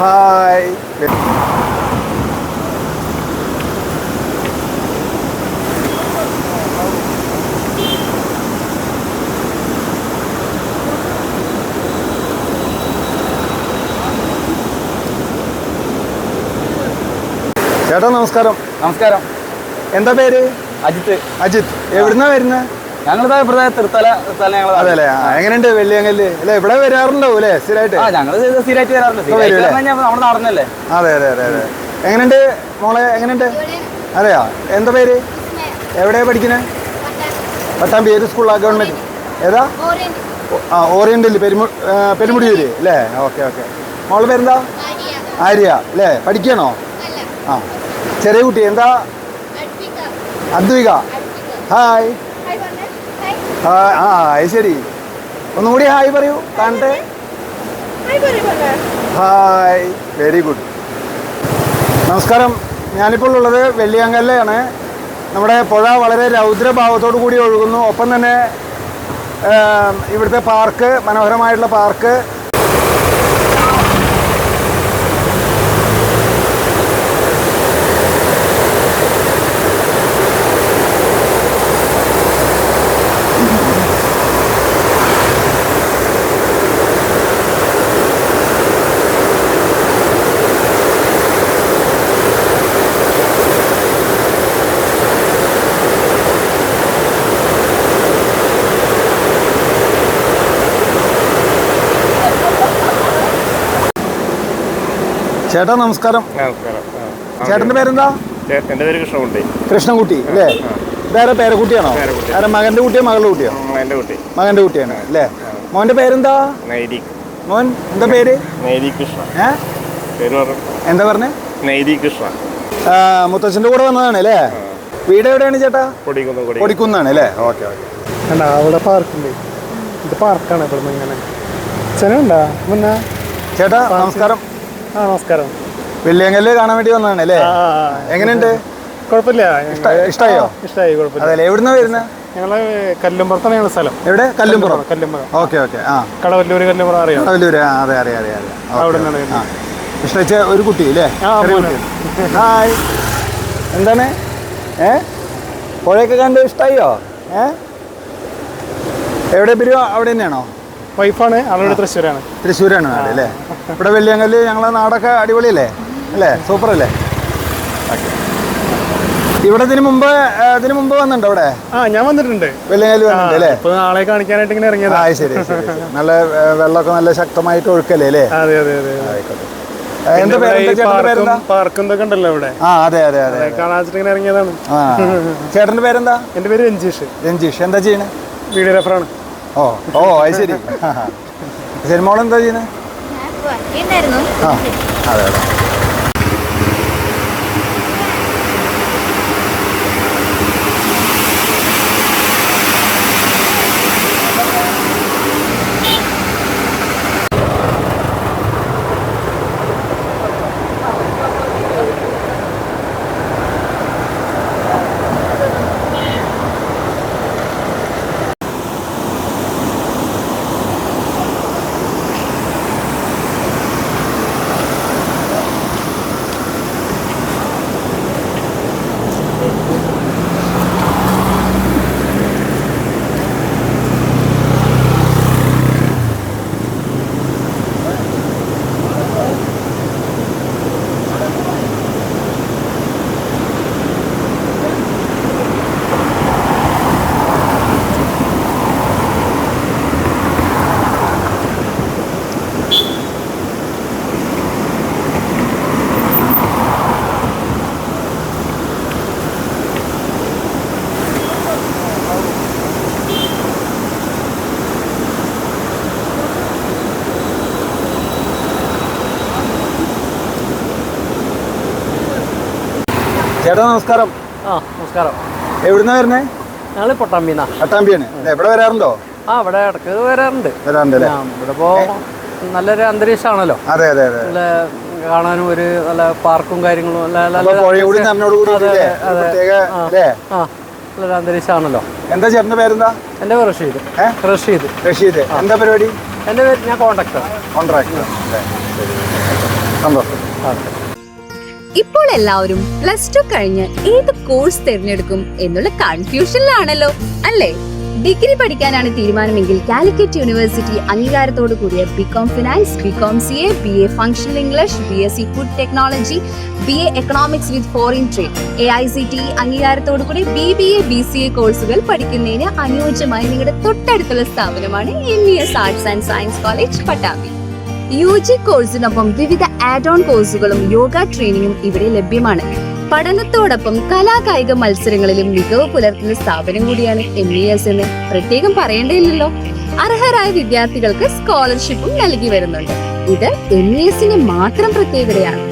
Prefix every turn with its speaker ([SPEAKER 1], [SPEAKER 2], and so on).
[SPEAKER 1] Hi ചേട്ടാ നമസ്കാരം.
[SPEAKER 2] നമസ്കാരം.
[SPEAKER 1] എന്താ പേര്?
[SPEAKER 2] അജിത്ത്.
[SPEAKER 1] അജിത്ത്. എവിടുന്നാ വരുന്നത്
[SPEAKER 2] ഞങ്ങളിതാ ഇവിടെ തൃത്തല തൃത്തല ഞങ്ങൾ
[SPEAKER 1] അതെ അല്ലേ? ആ, എങ്ങനെയുണ്ട് വെള്ളിയങ്കല്ല്? അല്ലെ ഇവിടെ വരാറുണ്ടാവും അല്ലേ സ്ഥിരമായിട്ട്?
[SPEAKER 2] ആ ഞങ്ങൾ സ്ഥിരമായിട്ട് വരാറുണ്ട്. നമ്മുടെ നടന്നല്ലേ?
[SPEAKER 1] അതെ അതെ അതെ അതെ. എങ്ങനെയുണ്ട് മോളെ? എങ്ങനെയുണ്ട്? അതെയാ? എന്താ പേര്? എവിടെയാ പഠിക്കുന്നത് പത്താം പേര് സ്കൂളാണ് ഗവൺമെന്റ്? ഏതാ? ആ ഓറിയന്റൽ പെരുമു പെരുമുടിയൂര് അല്ലേ? Okay okay. മോളെ പേരെന്താ? ആര്യ. അല്ലേ? പഠിക്കണോ? ആ. ചെറിയ കുട്ടി. എന്താ? അദ്വിക. ഹായ്. ആ അത് ശരി. ഒന്നുകൂടി ഹായ് പറയൂ. കാണട്ടെ. ഹായ് വെരി ഗുഡ് നമസ്കാരം. ഞാനിപ്പോൾ ഉള്ളത് വെള്ളിയങ്കല്ലാണ്. നമ്മുടെ പുഴ വളരെ രൗദ്രഭാവത്തോടു കൂടി ഒഴുകുന്നു. ഒപ്പം തന്നെ ഇവിടുത്തെ പാർക്ക് മനോഹരമായിട്ടുള്ള പാർക്ക് ചേട്ടാ നമസ്കാരം.
[SPEAKER 3] നമസ്കാരം.
[SPEAKER 1] ചേട്ടന്റെ പേരെന്താ?
[SPEAKER 3] എന്റെ പേര് കൃഷ്ണകുട്ടി.
[SPEAKER 1] കൃഷ്ണൻകുട്ടി അല്ലേ? വേറെ പേരക്കുട്ടിയാണോ
[SPEAKER 3] പേരക്കുട്ടി.
[SPEAKER 1] ആരെ മകന്റെ കുട്ടിയോ മകളുടെ കുട്ടിയോ?
[SPEAKER 3] മകന്റെ കുട്ടി.
[SPEAKER 1] മകന്റെ കുട്ടിയാണ് അല്ലേ? മോന്റെ പേരെന്താ?
[SPEAKER 3] നൈതി.
[SPEAKER 1] മോൻ എന്താ പേര്?
[SPEAKER 3] കൃഷ്ണ.
[SPEAKER 1] ഏ?
[SPEAKER 3] പേര് പറഞ്ഞു?
[SPEAKER 1] എന്താ പറഞ്ഞേ?
[SPEAKER 3] നൈരി കൃഷ്ണ.
[SPEAKER 1] മുത്തച്ഛന്റെ കൂടെ വന്നതാണ് അല്ലേ? വീട് എവിടെയാണ് ചേട്ടാ?
[SPEAKER 3] കൊടിക്കുന്നു കൊടി
[SPEAKER 1] കൊടിക്കുന്നാണ് അല്ലേ? Okay okay.
[SPEAKER 4] കണ്ട അവിടെ പാർക്കുണ്ട്. ഇത് പാർക്കാണ് ഇവിടെ ഇങ്ങനെ.
[SPEAKER 1] ചേട്ടാ നമസ്കാരം.
[SPEAKER 4] ആ നമസ്കാരം.
[SPEAKER 1] വെള്ളിയങ്കല്ല് കാണാൻ വേണ്ടി വന്നതാണ് അല്ലേ. എങ്ങനെയുണ്ട്?
[SPEAKER 4] കുഴപ്പമില്ല.
[SPEAKER 1] ഇഷ്ടമായോ ഇഷ്ടായോ?
[SPEAKER 4] ഇഷ്ടമായി കുഴപ്പമില്ല.
[SPEAKER 1] അതെ എവിടുന്നാ വരുന്നത്
[SPEAKER 4] ഞങ്ങൾ കല്ലുംപുറത്താണ് ഞങ്ങളുടെ സ്ഥലം.
[SPEAKER 1] എവിടെ? കല്ലുംപുറം.
[SPEAKER 4] Kallumpuram
[SPEAKER 1] okay okay. ആ.
[SPEAKER 4] കടവല്ലൂര് കല്ലുംപുറം അറിയാം?
[SPEAKER 1] കടവല്ലൂര് ആ അതെ അറിയാം അറിയാം അറിയാം
[SPEAKER 4] അവിടെ
[SPEAKER 1] ഇഷ്ടച്ച ഒരു കുട്ടി അല്ലേ ഹായ്. എന്താണ്? ഏ? പുഴയൊക്കെ കണ്ട് ഇഷ്ടായോ? ഏ? എവിടെ പിരിയോ അവിടെ തന്നെയാണോ?
[SPEAKER 4] വൈഫാണ്. അവളുടെ തൃശ്ശൂരാണ്.
[SPEAKER 1] തൃശ്ശൂരാണ് അല്ലേ? ഇവിടെ വെള്ളിയങ്കൽ ഞങ്ങളെ നാടൊക്കെ അടിപൊളിയല്ലേ? അല്ലേ? സൂപ്പർ അല്ലേ ഓക്കെ. ഇവിടെ ഇതിനു മുമ്പ് ഇതിനു മുമ്പ് വന്നിട്ടുണ്ടോ ഇവിടെ
[SPEAKER 4] ആ ഞാൻ വന്നിട്ടുണ്ട്.
[SPEAKER 1] വെള്ളിയങ്കൽ വന്നിട്ടുണ്ട് അല്ലേ?
[SPEAKER 4] ഇപ്പൊ നാളെ കാണിക്കാനായിട്ട് ഇങ്ങനെ
[SPEAKER 1] ആ
[SPEAKER 4] ഇറങ്ങിയതാ
[SPEAKER 1] ശരി ശരി. നല്ല വെള്ളമൊക്കെ നല്ല ശക്തമായിട്ട് ഒഴുക്കല്ലേ അല്ലേ?
[SPEAKER 4] അതെ അതെ അതെ
[SPEAKER 1] ആയിക്കോട്ടെ. ആ
[SPEAKER 4] ഇറങ്ങിയതാണ്.
[SPEAKER 1] ആ പേരെന്താ?
[SPEAKER 4] എന്റെ പേര് രഞ്ജീഷ്.
[SPEAKER 1] രഞ്ജീഷ്. എന്താ ചെയ്യണേ?
[SPEAKER 4] വീഡിയോഗ്രാഫറാണ്
[SPEAKER 1] ഓ ഓ അത് ശരി. സിനിമകൾ എന്താ ചെയ്യണേ? ആ അതെ അതെ. ചേട്ടാ നമസ്കാരം.
[SPEAKER 5] ആ നമസ്കാരം.
[SPEAKER 1] എവിടുന്നാ വരുന്നേ?
[SPEAKER 5] ഞങ്ങൾ പൊട്ടാമ്പിന്നാ.
[SPEAKER 1] പട്ടാമ്പിയാണ്. എവിടെ വരാറുണ്ടോ?
[SPEAKER 5] ആ ഇവിടെ ഇടയ്ക്ക് വരാറുണ്ട്.
[SPEAKER 1] വരാറുണ്ട് അല്ലേ?
[SPEAKER 5] ഇവിടെ നല്ലൊരു അന്തരീക്ഷമാണല്ലോ.
[SPEAKER 1] അതെ അതെ അതെ.
[SPEAKER 5] നല്ല കാണാനും ഒരു നല്ല പാർക്കും കാര്യങ്ങളും നല്ല നല്ല
[SPEAKER 1] പുഴയും കൂടി നിറഞ്ഞോട് കൂടി
[SPEAKER 5] അതെ, അതെ.
[SPEAKER 1] പ്രത്യേക അല്ലേ?
[SPEAKER 5] ആ നല്ലൊരു അന്തരീക്ഷമാണല്ലോ.
[SPEAKER 1] എന്താ ചേട്ടന്റെ പേരെന്താ?
[SPEAKER 5] എന്റെ പേര് റഷീദ്. റഷീദ്.
[SPEAKER 1] റഷീദ്. എന്താ പരിപാടി?
[SPEAKER 5] എന്റെ പേര് ഞാൻ കോൺട്രാക്ടർ
[SPEAKER 1] കോൺട്രാക്ടർ സന്തോഷം.
[SPEAKER 6] ഇപ്പോൾ എല്ലാവരും പ്ലസ് ടു കഴിഞ്ഞ് ഏത് കോഴ്സ് തിരഞ്ഞെടുക്കും എന്നുള്ള കൺഫ്യൂഷനിലാണല്ലോ അല്ലേ? ഡിഗ്രി പഠിക്കാനാണ് തീരുമാനമെങ്കിൽ കാലിക്കറ്റ് യൂണിവേഴ്സിറ്റി അംഗീകാരത്തോടു കൂടിയ BCom finance BCom C A B A functional English B S C food technology B A economics with foreign trade A I C T അംഗീകാരത്തോടു കൂടി B B A B C A കോഴ്സുകൾ പഠിക്കുന്നതിന് അനുയോജ്യമായി നിങ്ങളുടെ തൊട്ടടുത്തുള്ള സ്ഥാപനമാണ് M E S arts and science college Pattambi U G കോഴ്സിനൊപ്പം വിവിധ add on കോഴ്സുകളും യോഗ ട്രെയിനിങ്ങും ഇവിടെ ലഭ്യമാണ്. പഠനത്തോടൊപ്പം കലാകായിക മത്സരങ്ങളിലും മികവ് പുലർത്തുന്ന സ്ഥാപനം കൂടിയാണ് എം ഇ എസ് എന്ന്. പ്രത്യേകം പറയേണ്ടതില്ലല്ലോ. അർഹരായ വിദ്യാർത്ഥികൾക്ക് സ്കോളർഷിപ്പും നൽകി വരുന്നുണ്ട്. ഇത് എം ഇ എസിന്റെ മാത്രം പ്രത്യേകതയാണ്.